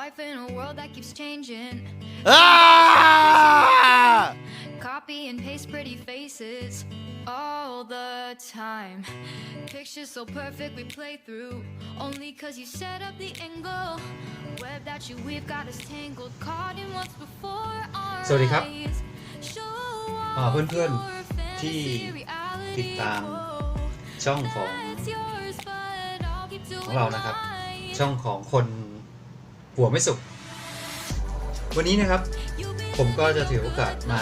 Life in a world that keeps changing. อ้า Copy and paste pretty faces all the time. Pictures so perfect we play through. Only cause you set up the angle. Web that you weave got us tangled. Caught in what's before our สวัสดีครับ eyes. Show อ่า off เพื่อนๆ your ที่ fantasy ติดตาม reality. ช่องของ It's yours, but I'll keep ของเรานะครับ doing mine. ช่องของคน หัวไม่สุขวันนี้นะครับ ผมก็จะถือโอกาสมา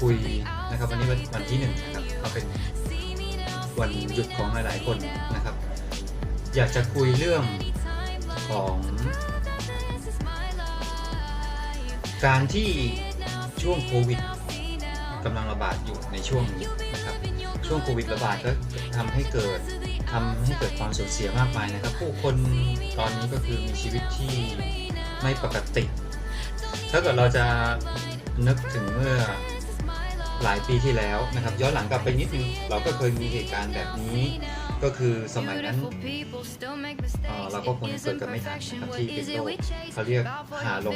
คุยนะครับ วันนี้วันวันที่หนึ่งนะครับก็เป็นวันหยุดของหลายๆคนนะครับ อยากจะคุยเรื่องของการที่ช่วงโควิดกำลังระบาดอยู่ในช่วงนี้นะครับ ช่วงโควิดระบาดก็ทำให้เกิด ทำให้เกิดความสูญเสียมากมายนะครับ ผู้คนตอนนี้ก็คือมีชีวิตที่ไม่ปกติ ถ้าเกิดเราจะนึกถึงเมื่อหลายปีที่แล้วนะครับ ย้อนหลังกลับไปนิดนึงเราก็เคยมีเหตุการณ์แบบนี้ ก็คือสมัยนั้นเราก็คงเกิดกันไม่ทันนะครับที่เป็นโรคเขาเรียกหาลง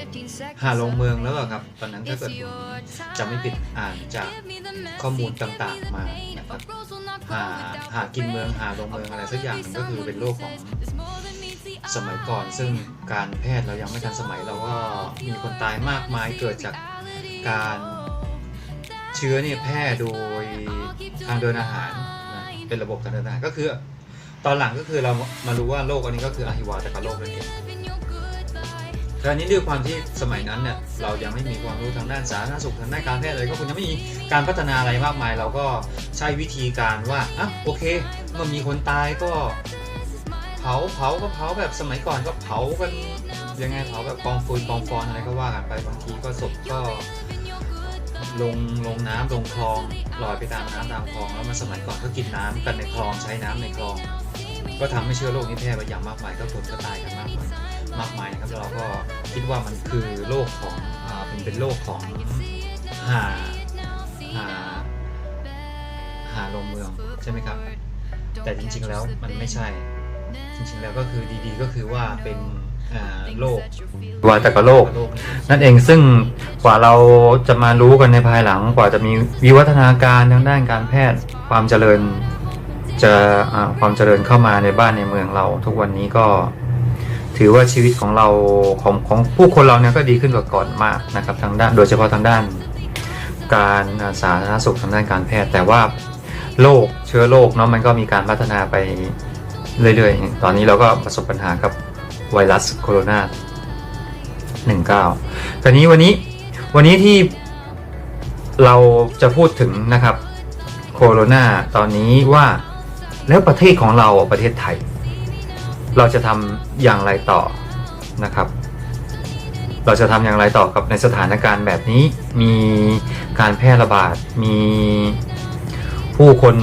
หาลงเมืองแล้วครับ ตอนนั้นถ้าเกิดจำไม่ผิดอ่านจากข้อมูลต่างๆมา ครับหาหากินเมืองหาลงเมืองอะไรสักอย่างหนึ่งก็คือเป็นโรคของสมัยก่อน ซึ่งการแพทย์เรายังไม่ทันสมัยเราก็มีคนตายมากมายเกิดจากการเชื้อเนี่ยแพร่โดยทางเดินอาหารนะเป็นระบบทางเดินอาหารก็คือ ตอนหลังก็คือเรามารู้ว่าโรคอันนี้ก็คืออะฮิวาตกโรคนั่นเอง แต่อันนี้ด้วยความที่สมัยนั้นเนี่ยเรายังไม่มีความรู้ทางด้านสาธารณสุขทางด้านการแพทย์อะไรก็คงยังไม่มีการพัฒนาอะไรมากมาย เราก็ใช้วิธีการว่าอะโอเคเมื่อมีคนตายก็ เผาเผาก็เผาแบบสมัยก่อนก็เผากันยังไงเผาแบบกองฟืนกองฟอนอะไรก็ว่ากันไปบางทีก็ศพก็ลงลงน้ำลงคลองลอยไปตามน้ำตามคลองแล้วมาสมัยก่อนก็กินน้ำกันในคลองใช้น้ำในคลอง ก็ทำให้เชื้อโรคนี้แพร่ไปอย่างมากมายก็คนก็ตายกันมากมาย มากมายนะครับแล้วเราก็คิดว่ามันคือโรคของอ่าเป็นเป็นโรคของหาหาหาลงเมืองใช่ไหมครับ แต่จริงๆแล้วมันไม่ใช่ จริงๆแล้วก็คือดีๆ ก็คือว่าเป็นอ่าโรควาตกโรคนั่นเองซึ่งกว่าเราจะมารู้กันในภายหลัง กว่าจะมีวิวัฒนาการทางด้านการแพทย์ความเจริญจะอ่าความเจริญเข้ามาในบ้านในเมืองเรา ทุกวันนี้ก็ ถือว่าชีวิตของเราของของผู้คนเราเนี่ยก็ดีขึ้นกว่าก่อนมากนะครับทางด้าน โดยเฉพาะทางด้าน การสาธารณสุขทางด้านการแพทย์ แต่ว่าโรคเชื้อโรคเนาะมันก็มีการพัฒนาไปเรื่อยๆ ตอนนี้เราก็ประสบปัญหากับไวรัสโคโรนา19แต่นี้วันนี้วันนี้ที่เราจะพูดถึงนะครับโคโรนาตอนนี้ว่าแล้วประเทศของเราประเทศไทย เราจะทำอย่างไรต่อนะครับ เราจะทำอย่างไรต่อกับในสถานการณ์แบบนี้ มีการแพร่ระบาด มีผู้คน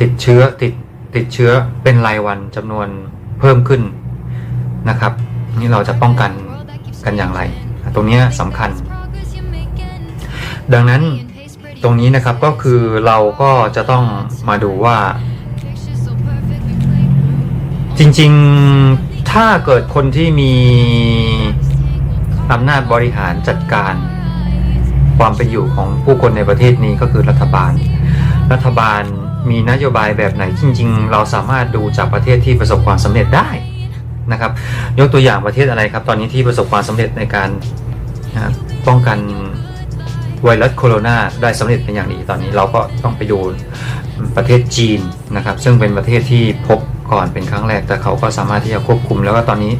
ติดเชื้อติดติดเชื้อเป็นรายวันจำนวนเพิ่มขึ้นนะครับ นี่เราจะป้องกันกันอย่างไร ตรงนี้สำคัญ ดังนั้นตรงนี้นะครับก็คือเราก็จะต้องมาดูว่า จริงๆถ้าเกิดคนที่มีอำนาจบริหารจัดการ ความเป็นอยู่ของผู้คนในประเทศนี้ก็คือรัฐบาล รัฐบาลมีนโยบายแบบไหนจริง ๆ เราสามารถดูจากประเทศที่ประสบความสำเร็จได้นะครับ ยกตัวอย่างประเทศอะไรครับ ตอนนี้ที่ประสบความสำเร็จในการนะป้องกันไวรัสโคโรนาได้สำเร็จเป็นอย่างดีตอนนี้เราก็ต้องไปดูประเทศจีนนะครับ ซึ่งเป็นประเทศที่พบ ก่อนเป็นครั้งแรกแต่เขาก็สามารถที่จะควบคุม แล้วก็ตอนนี้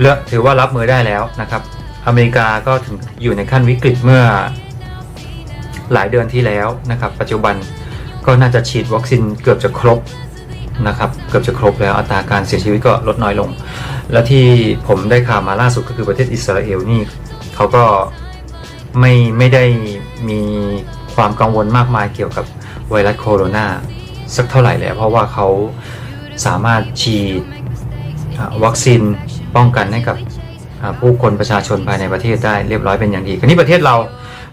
เลือกถือว่ารับมือได้แล้วนะครับ อเมริกาก็ถึงอยู่ในขั้นวิกฤตเมื่อหลายเดือนที่แล้วนะครับ ปัจจุบันก็น่าจะฉีดวัคซีนเกือบจะครบนะครับเกือบจะครบแล้วอัตราการเสียชีวิตก็ลดน้อยลง และที่ผมได้ข่าวมาล่าสุดก็คือประเทศอิสราเอลนี่เขาก็ไม่ไม่ได้มีความกังวลมากมายเกี่ยวกับไวรัสโคโรนาสักเท่าไหร่แล้วเพราะว่าเขา สามารถฉีดวัคซีนป้องกันให้กับผู้คนประชาชนภายในประเทศได้เรียบร้อยเป็นอย่างดีคราวนี้ประเทศเรา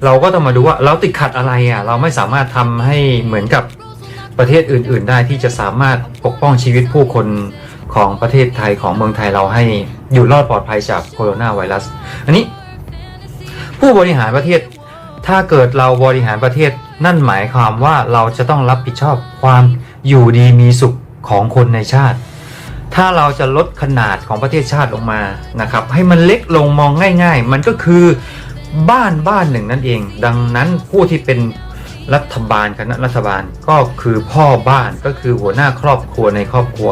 เราก็ต้องมาดูว่าเราติดขัดอะไรอะเราไม่สามารถทำให้เหมือนกับประเทศอื่น ๆ ได้ที่จะสามารถปกป้องชีวิตผู้คนของประเทศไทยของเมืองไทยเราให้อยู่รอดปลอดภัยจากโคโรนาไวรัส อันนี้ ผู้บริหารประเทศ ถ้าเกิดเราบริหารประเทศนั่นหมายความว่าเราจะต้องรับผิดชอบความอยู่ดีมีสุข ของคนในชาติ ถ้าเราจะลดขนาดของประเทศชาติลงมานะครับ ให้มันเล็กลงมองง่าย ๆ มันก็คือบ้านบ้านหนึ่งนั่นเอง ดังนั้นผู้ที่เป็นรัฐบาลคณะรัฐบาลก็คือพ่อบ้านก็คือหัวหน้าครอบครัวในครอบครัว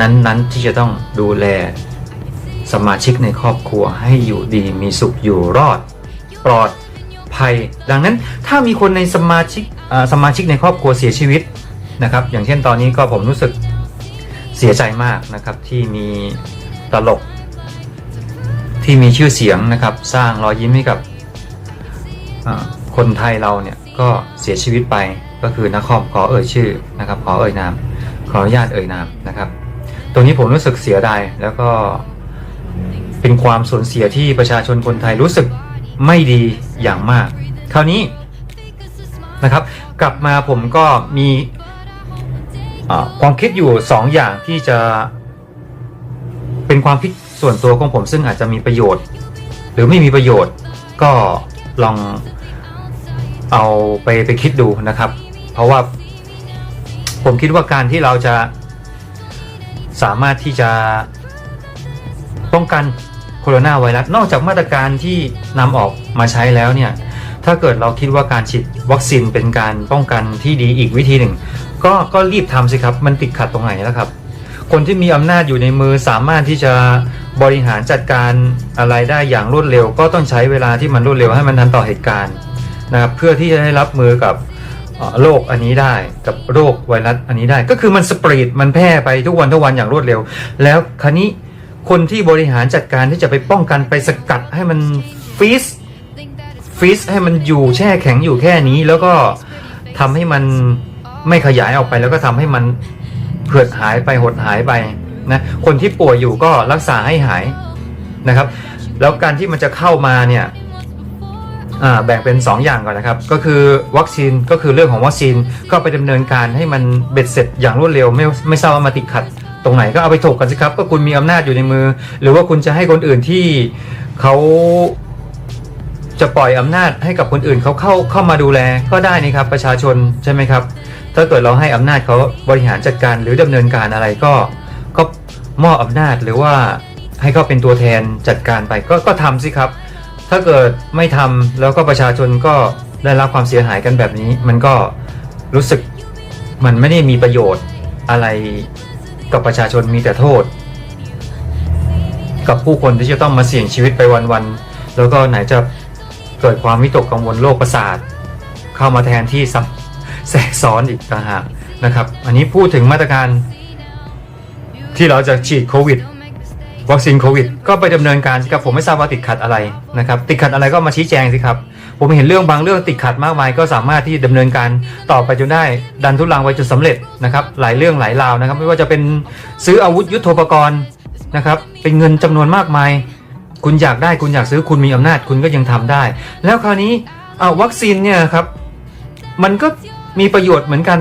นั้นๆ ที่จะต้องดูแลสมาชิกในครอบครัวให้อยู่ดีมีสุขอยู่รอด ปลอดภัย ดังนั้นถ้ามีคนในสมาชิกสมาชิกในครอบครัวเสียชีวิตนะครับ อย่างเช่นตอนนี้ก็ผมรู้สึก สียใจมากนะครับที่มีตลก ที่มีชื่อเสียงนะครับ สร้างรอยยิ้มให้กับคนไทยเราเนี่ยก็เสียชีวิตไปก็คือนักคอมขอเอ่ยชื่อนะครับ ขอเอ่ยนามขออนุญาตเอ่ยนามนะครับ ตรงนี้ผมรู้สึกเสียดายแล้วก็เป็นความสูญเสียที่ประชาชนคนไทยรู้สึกไม่ดีอย่างมาก คราวนี้นะครับ กลับมาผมก็มี ความคิดอยู่สองอย่างที่จะ เป็นความคิดส่วนตัวของผมซึ่งอาจจะมีประโยชน์ หรือไม่มีประโยชน์ก็ลองเอาไปไปคิดดูนะครับ เพราะว่าผมคิดว่าการที่เราจะสามารถที่จะป้องกันโคโรนาไวรัสนอกจากมาตรการที่นำออกมาใช้แล้วเนี่ย ถ้าเกิดเราคิดว่าการฉีดวัคซีนเป็นการป้องกันที่ดีอีกวิธีหนึ่ง ก็ก็รีบทำสิครับ มันติดขัดตรงไหนแล้วครับ คนที่มีอำนาจอยู่ในมือสามารถที่จะบริหารจัดการอะไรได้อย่างรวดเร็ว ก็ต้องใช้เวลาที่มันรวดเร็วให้มันทันต่อเหตุการณ์นะครับเพื่อที่จะได้รับมือกับโรคอันนี้ได้กับโรคไวรัสอันนี้ได้ ก็คือมันสปรีดมันแพร่ไปทุกวันทุกวันอย่างรวดเร็ว แล้วคราวนี้คนที่บริหารจัดการที่จะไปป้องกันไปสกัดให้มันฟีสฟรีซให้มันอยู่แช่แข็งอยู่แค่นี้แล้วก็ทำให้มัน ไม่ขยายออกไปแล้วก็ทำให้มันเผือดหายไปหดหายไปนะคนที่ป่วยอยู่ก็รักษาให้หายนะครับ แล้วการที่มันจะเข้ามาเนี่ยอ่าแบ่งเป็น 2 อย่างก่อนนะครับ ก็คือวัคซีนก็คือเรื่องของวัคซีนก็ไปดำเนินการให้มันเบ็ดเสร็จอย่างรวดเร็ว ไม่ไม่ทราบว่ามาติดขัดตรงไหนก็เอาไปถกกันสิครับ ก็คุณมีอำนาจอยู่ในมือ หรือว่าคุณจะให้คนอื่นที่เขา จะปล่อยอำนาจให้กับคนอื่นเขาเข้าเข้ามาดูแลก็ได้นี่ครับประชาชนใช่ไหมครับ ถ้าเกิดเราให้อำนาจเขาบริหารจัดการหรือดำเนินการอะไรก็ก็มอบอำนาจหรือว่าให้เขาเป็นตัวแทนจัดการไปก็ก็ทำสิครับ ถ้าเกิดไม่ทำแล้วก็ประชาชนก็ได้รับความเสียหายกันแบบนี้ มันก็รู้สึกมันไม่ได้มีประโยชน์อะไรกับประชาชนมีแต่โทษ กับผู้คนที่จะต้องมาเสี่ยงชีวิตไปวันๆแล้วก็ไหนจะ เกิดความวิตกกังวลโรคประสาท เข้ามาแทนที่ซับแทรกซ้อนอีกต่างหากนะครับ อันนี้พูดถึงมาตรการที่เราจะฉีดโควิดวัคซีนโควิดก็ไปดำเนินการสิครับผมไม่ทราบว่าติดขัดอะไรนะครับ ติดขัดอะไรก็มาชี้แจงสิครับ ผมเห็นเรื่องบางเรื่องติดขัดมากมาย ก็สามารถที่ดำเนินการต่อไปจนได้ดันทุลังไว้จนสำเร็จนะครับ หลายเรื่องหลายราวนะครับ ไม่ว่าจะเป็นซื้ออาวุธยุทโธปกรณ์นะครับ เป็นเงินจำนวนมากมาย คุณอยากได้คุณอยากซื้อคุณมีอำนาจคุณก็ยังทำได้ แล้วคราวนี้เอาวัคซีนเนี่ยครับ มันก็มีประโยชน์เหมือนกัน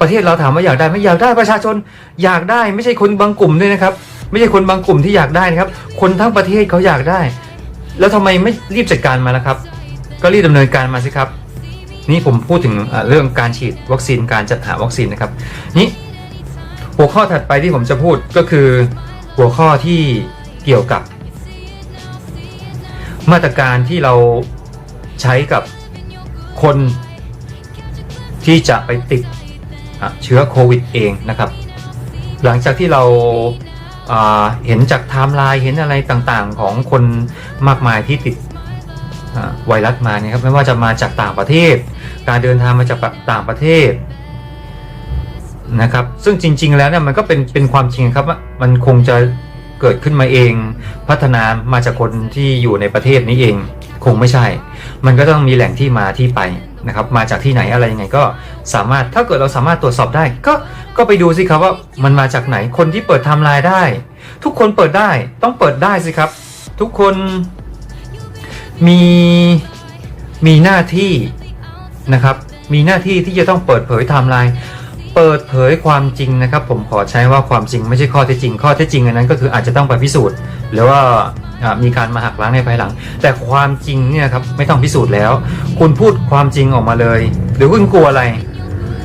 ประเทศเราถามว่าอยากได้ไหมอยากได้ประชาชนอยากได้ไม่ใช่คนบางกลุ่มด้วยนะครับ ไม่ใช่คนบางกลุ่มที่อยากได้นะครับ คนทั้งประเทศเขาอยากได้ แล้วทำไมไม่รีบจัดการมาล่ะครับ ก็รีบดำเนินการมาสิครับ นี่ผมพูดถึงเรื่องการฉีดวัคซีนการจัดหาวัคซีนนะครับนี่หัวข้อถัดไปที่ผมจะพูดก็คือหัวข้อที่เกี่ยวกับ มาตรการที่เราใช้กับคนที่จะไปติดเชื้อโควิดเองนะครับ หลังจากที่เราอ่าเห็นจากไทม์ไลน์เห็นอะไรต่างๆ ของคนมากมายที่ติดไวรัสมาเนี่ยครับไม่ว่าจะมาจากต่างประเทศ การเดินทางมาจากต่างประเทศนะครับ ซึ่งจริง ๆ แล้วเนี่ยมันก็เป็นเป็นความจริงครับว่ามันคงจะ เกิดขึ้นมาเอง พัฒนามาจากคนที่อยู่ในประเทศนี้เอง คงไม่ใช่ มันก็ต้องมีแหล่งที่มาที่ไปนะครับมาจากที่ไหนอะไรยังไงก็สามารถถ้าเกิดเราสามารถตรวจสอบได้ ก็ก็ไปดูสิครับว่ามันมาจากไหนคนที่เปิดไทม์ไลน์ได้ ทุกคนเปิดได้ต้องเปิดได้สิครับ ทุกคนมีมีหน้าที่นะครับ มีหน้าที่ที่จะต้องเปิดเผยไทม์ไลน์ เปิดเผยความจริงนะครับ ผมขอใช้ว่าความจริงไม่ใช่ข้อเท็จจริง ข้อเท็จจริงอันนั้นก็คืออาจจะต้องไปพิสูจน์ หรือว่ามีการมาหักล้างในภายหลัง แต่ความจริงเนี่ยครับไม่ต้องพิสูจน์แล้ว คุณพูดความจริงออกมาเลย หรือคุณกลัวอะไร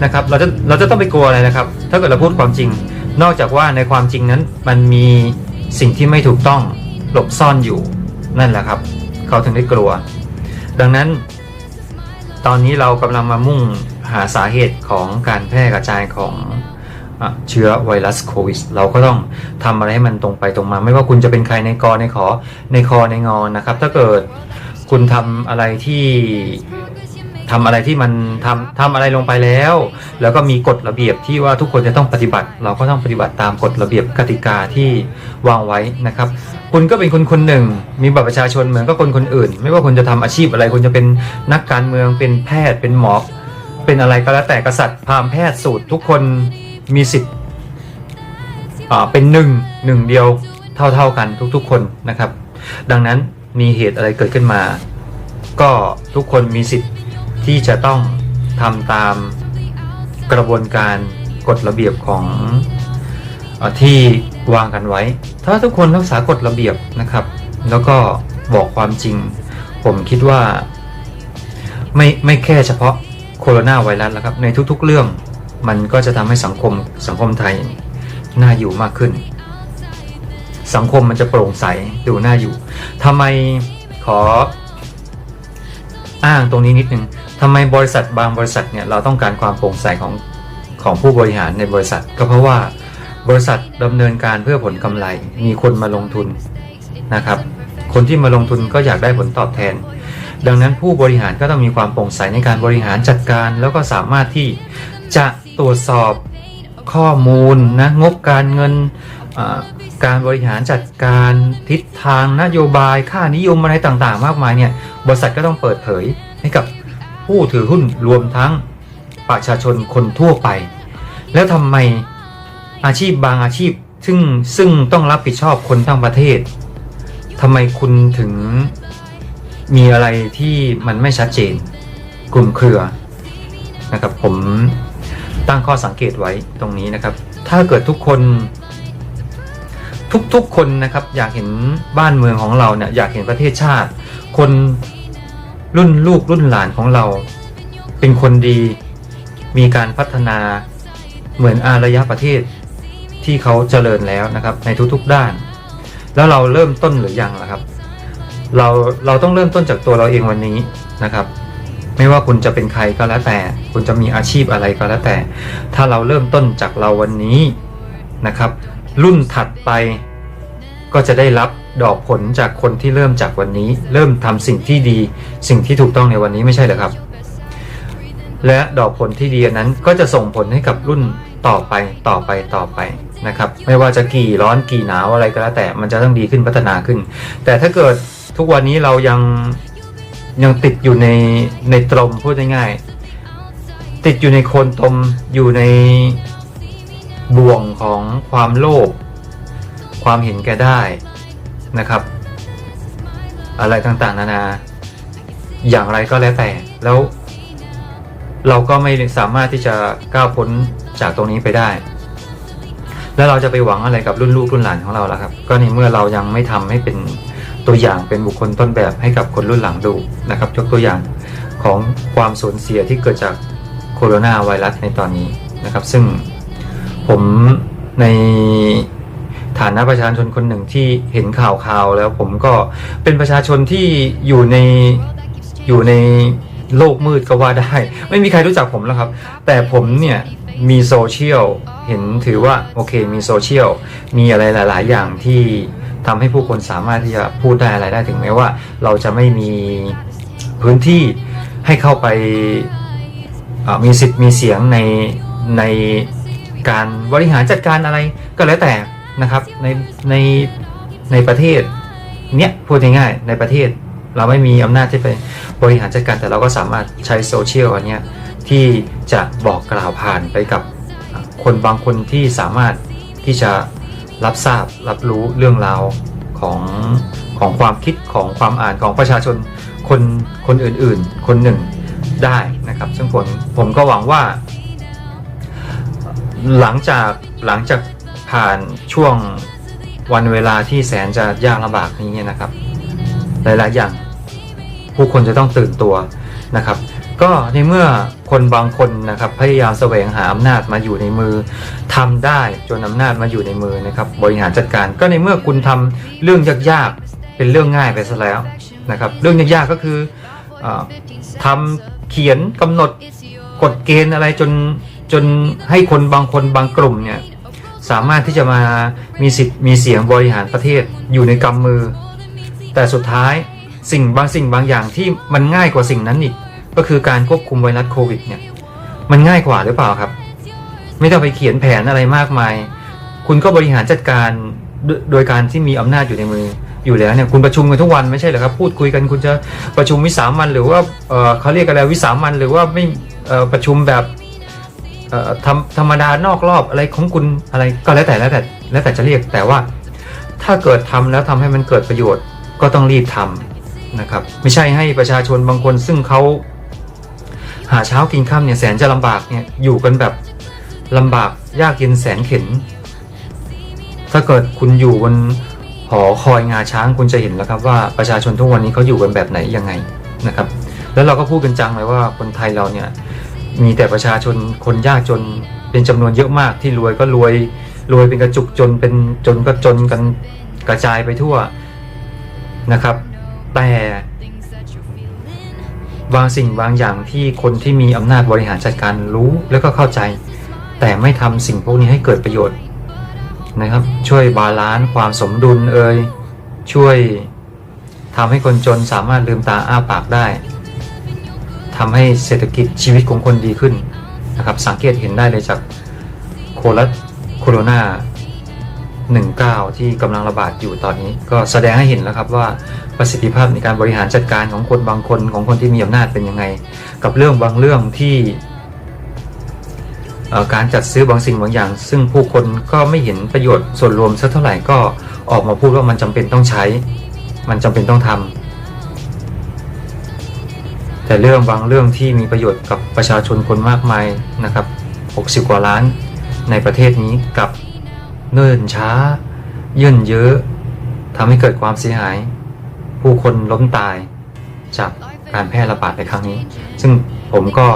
นะครับเราจะเราจะต้องไปกลัวอะไรนะครับ ถ้าเกิดเราพูดความจริง นอกจากว่าในความจริงนั้นมันมีสิ่งที่ไม่ถูกต้องหลบซ่อนอยู่นั่นแหละครับ เขาถึงได้กลัว ดังนั้น ตอนนี้เรากำลังมามุ่ง หาสาเหตุของการแพร่กระจายของอเชื้อไวรัสโควิดเราก็ต้องทำอะไรให้มันตรงไปตรงมา ไม่ว่าคุณจะเป็นใครในกอในขอในคอในงอนนะครับ ถ้าเกิดคุณทำอะไรที่ทำอะไรที่มันทำทำอะไรลงไปแล้ว แล้วก็มีกฎระเบียบที่ว่าทุกคนจะต้องปฏิบัติ เราก็ต้องปฏิบัติตามกฎระเบียบกติกาที่วางไว้นะครับ คุณก็เป็นคนคนหนึ่ง มีบัตรประชาชนเหมือนกับคนคนอื่น ไม่ว่าคุณจะทำอาชีพอะไรคุณจะเป็นนักการเมืองเป็นแพทย์เป็นหมอ เป็นอะไรก็แล้วแต่กษัตริย์พราหมณ์แพทย์สูตรทุกคนมีสิทธิ์เป็นหนึ่งหนึ่งเดียวเท่าเท่าๆกันทุกๆคนนะครับ ดังนั้นมีเหตุอะไรเกิดขึ้นมา ก็ทุกคนมีสิทธิ์ที่จะต้องทำตามกระบวนการกฎระเบียบของอที่วางกันไว้ ถ้าทุกคนรักษากฎระเบียบนะครับ แล้วก็บอกความจริง ผมคิดว่า ไม่ไม่แค่เฉพาะ โคโรนาไวรัสแล้วครับในทุกๆเรื่องมันก็จะทำให้สังคมสังคมไทยน่าอยู่มากขึ้น สังคมมันจะโปร่งใสดูน่าอยู่ทำไมขออ้างตรงนี้นิดนึงทำไมบริษัทบางบริษัทเนี่ยเราต้องการความโปร่งใสของของผู้บริหารในบริษัท ก็เพราะว่าบริษัทดำเนินการเพื่อผลกำไร มีคนมาลงทุนนะครับ คนที่มาลงทุนก็อยากได้ผลตอบแทน ดังนั้นผู้บริหารก็ต้องมีความโปร่งใสในการบริหารจัดการ แล้วก็สามารถที่จะตรวจสอบข้อมูลนะงบการเงินการบริหารจัดการทิศทางนโยบายค่านิยมอะไรต่างๆ มากมายเนี่ยบริษัทก็ต้องเปิดเผยให้กับผู้ถือหุ้นรวมทั้งประชาชนคนทั่วไป แล้วทำไมอาชีพบางอาชีพซึ่งซึ่งต้องรับผิดชอบคนทั้งประเทศทำไมคุณถึง มีอะไรที่มันไม่ชัดเจน กลุ่มเครือนะครับ ผมตั้งข้อสังเกตไว้ตรงนี้นะครับ ถ้าเกิดทุกคนทุกๆคนนะครับ อยากเห็นบ้านเมืองของเราเนี่ยอยากเห็นประเทศชาติ คนรุ่นลูกรุ่นหลานของเรา เป็นคนดี มีการพัฒนาเหมือนอารยประเทศที่เขาเจริญแล้วนะครับ ในทุกๆด้าน แล้วเราเริ่มต้นหรือยังล่ะครับ เราเราต้องเริ่มต้นจากตัวเราเองวันนี้นะครับ ไม่ว่าคุณจะเป็นใครก็แล้วแต่ คุณจะมีอาชีพอะไรก็แล้วแต่ ถ้าเราเริ่มต้นจากเราวันนี้นะครับ รุ่นถัดไปก็จะได้รับดอกผลจากคนที่เริ่มจากวันนี้ เริ่มทำสิ่งที่ดี สิ่งที่ถูกต้องในวันนี้ไม่ใช่เหรอครับ และดอกผลที่ดีนั้นก็จะส่งผลให้กับรุ่นต่อไปต่อไปต่อไปนะครับ ไม่ว่าจะกี่ร้อนกี่หนาวอะไรก็แล้วแต่มันจะต้องดีขึ้นพัฒนาขึ้น แต่ถ้าเกิด ทุกวันนี้เรายังยังติดอยู่ในในตรมพูดง่ายๆติดอยู่ในโคนตมอยู่ในบ่วงของความโลภความเห็นแก่ได้นะครับ อะไรต่างๆ นานา อย่างไรก็แล้วแต่แล้ว เราก็ไม่สามารถที่จะก้าวพ้นจากตรงนี้ไปได้ แล้วเราจะไปหวังอะไรกับรุ่นลูกรุ่นหลานของเราล่ะครับ ก็ในเมื่อเรายังไม่ทำให้เป็น ตัวอย่างเป็นบุคคลต้นแบบให้กับคนรุ่นหลังดูนะครับยกตัวอย่างของความสูญเสียที่เกิดจากโคโรนาไวรัสในตอนนี้นะครับ ซึ่งผมในฐานะประชาชนคนหนึ่งที่เห็นข่าวข่าวๆแล้วผมก็เป็นประชาชนที่อยู่ในอยู่ในโลกมืดก็ว่าได้ ไม่มีใครรู้จักผมแล้วครับ แต่ผมเนี่ยมีโซเชียลเห็นถือว่าโอเคมีโซเชียลมีอะไรหลาย ๆ อย่างที่ ทำให้ผู้คนสามารถที่จะพูดได้อะไรได้ถึงแม้ว่า เราจะไม่มีพื้นที่ให้เข้าไปมีสิทธิ์มีเสียงในในการบริหารจัดการอะไรก็แล้วแต่นะครับในในในประเทศเนี้ยพูดง่ายๆในประเทศเราไม่มีอำนาจที่ไปบริหารจัดการแต่เราก็สามารถใช้โซเชียลอันเนี้ยที่จะบอกกล่าวผ่านไปกับคนบางคนที่สามารถที่จะ รับทราบรับรู้เรื่องราวของของความคิดของความอ่านของประชาชนคนคนอื่นๆ คนหนึ่งได้นะครับ ซึ่งผมผมก็หวังว่า หลังจากหลังจากผ่านช่วงวันเวลาที่แสนจะยากลำบากนี้นะครับ หลายๆอย่างผู้คนจะต้องตื่นตัวนะครับ ก็ในเมื่อคนบางคนนะครับพยายามแสวงหาอำนาจมาอยู่ในมือทำได้จนอำนาจมาอยู่ในมือนะครับบริหารจัดการ ก็ในเมื่อคุณทำเรื่องยากๆเป็นเรื่องง่ายไปซะแล้วนะครับเรื่องยากๆก็คือออทำเขียนกำหนดกฎเกณฑ์อะไรจนจนให้คนบางคนบางกลุ่มเนี่ยสามารถที่จะมามีสิทธิ์มีเสียงบริหารประเทศอยู่ในกำมือ แต่สุดท้ายสิ่งบางสิ่งบางอย่างที่มันง่ายกว่าสิ่งนั้นอีก ก็คือการควบคุมไวรัสโควิดเนี่ยมันง่ายกว่าหรือเปล่าครับ ไม่ต้องไปเขียนแผนอะไรมากมาย คุณก็บริหารจัดการโดยการที่มีอำนาจอยู่ในมืออยู่แล้วเนี่ยคุณประชุมกันทุกวันไม่ใช่เหรอครับ พูดคุยกันคุณจะประชุมวิสามันหรือว่าเเขาเรียกอะไรวิสามันหรือว่าไม่ประชุมแบบธรธรรมดานอกรอบอะไรของคุณอะไรก็แล้วแต่แล้วแต่แล้วแต่จะเรียกแต่ว่า ถ้าเกิดทำแล้วทำให้มันเกิดประโยชน์ก็ต้องรีบทำนะครับ ไม่ใช่ให้ประชาชนบางคนซึ่งเขา หาเช้ากินข้ามเนี่ยแสนจะลำบากเนี่ยอยู่กันแบบลำบากยากเย็นแสนเข็น ถ้าเกิดคุณอยู่บนหอคอยงาช้างคุณจะเห็นแล้วครับว่าประชาชนทุกวันนี้เขาอยู่กันแบบไหนยังไงนะครับ แล้วเราก็พูดกันจังเลยว่าคนไทยเราเนี่ยมีแต่ประชาชนคนยากจนเป็นจำนวนเยอะมากที่รวยก็รวยรวยเป็นกระจุกจนเป็นจนก็จนกันกระจายไปทั่วนะครับ แต่ บางสิ่งบางอย่างที่คนที่มีอำนาจบริหารจัดการรู้แล้วก็เข้าใจ แต่ไม่ทำสิ่งพวกนี้ให้เกิดประโยชน์นะครับ ช่วยบาลานซ์ความสมดุลเอ่ยช่วยทำให้คนจนสามารถลืมตาอ้าปากได้ทำให้เศรษฐกิจชีวิตของคนดีขึ้นนะครับสังเกตเห็นได้เลยจากโควิดโคโรนา 19 ที่กำลังระบาดอยู่ตอนนี้ ก็แสดงให้เห็นแล้วครับว่าประสิทธิภาพในการบริหารจัดการของคนบางคนของคนที่มีอำนาจเป็นยังไง กับเรื่องบางเรื่องที่การจัดซื้อบางสิ่งบางอย่าง ซึ่งผู้คนก็ไม่เห็นประโยชน์ส่วนรวมสักเท่าไหร่ก็ออกมาพูดว่ามันจำเป็นต้องใช้ มันจำเป็นต้องทำแต่เรื่องบางเรื่องที่มีประโยชน์กับประชาชนคนมากมายนะครับ 60 กว่าล้านในประเทศนี้กับ เนิ่นช้า เยื่นเยอะทำให้เกิดความเสียหาย ผู้คนล้มตายจากการแพร่ระบาดในครั้งนี้ ซึ่งผมก็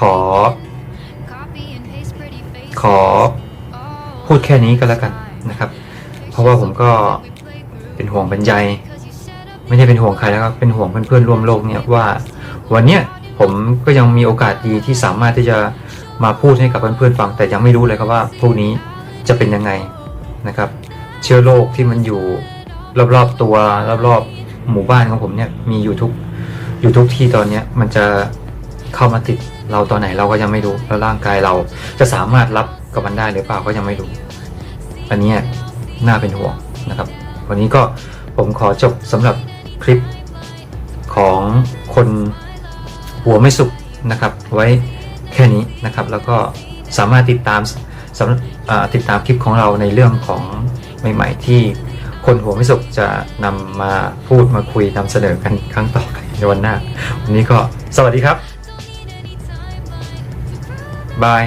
ขอ ขอพูดแค่นี้ก็แล้วกันนะครับ เพราะว่าผมก็เป็นห่วงเป็นใยไม่ได้เป็นห่วงใครแล้วครับเป็นห่วงเพื่อนๆร่วมโลกเนี่ยว่า วันเนี้ยผมก็ยังมีโอกาสดีที่สามารถที่จะมาพูดให้กับเพื่อนๆฟัง แต่ยังไม่รู้เลยครับว่าพวกนี้ จะเป็นยังไงนะครับ เชื้อโรคที่มันอยู่รอบๆตัวรอบๆหมู่บ้านของผมเนี่ยมีอยู่ทุกอยู่ทุกที่ตอนเนี้ยมันจะเข้ามาติดเราตอนไหนเราก็ยังไม่รู้แล้วร่างกายเราจะสามารถรับกับมันได้หรือเปล่าก็ยังไม่รู้อันนี้น่าเป็นห่วงนะครับ วันนี้ก็ผมขอจบสำหรับคลิปของคนหัวไม่สุกนะครับ ไว้แค่นี้นะครับ แล้วก็สามารถติดตามสำหรับ ติดตามคลิปของเราในเรื่องของใหม่ ๆ ที่คนหัวไม่สุกจะนำมาพูดมาคุยนำเสนอกันครั้งต่อไปในวันหน้า วันนี้ก็สวัสดีครับบาย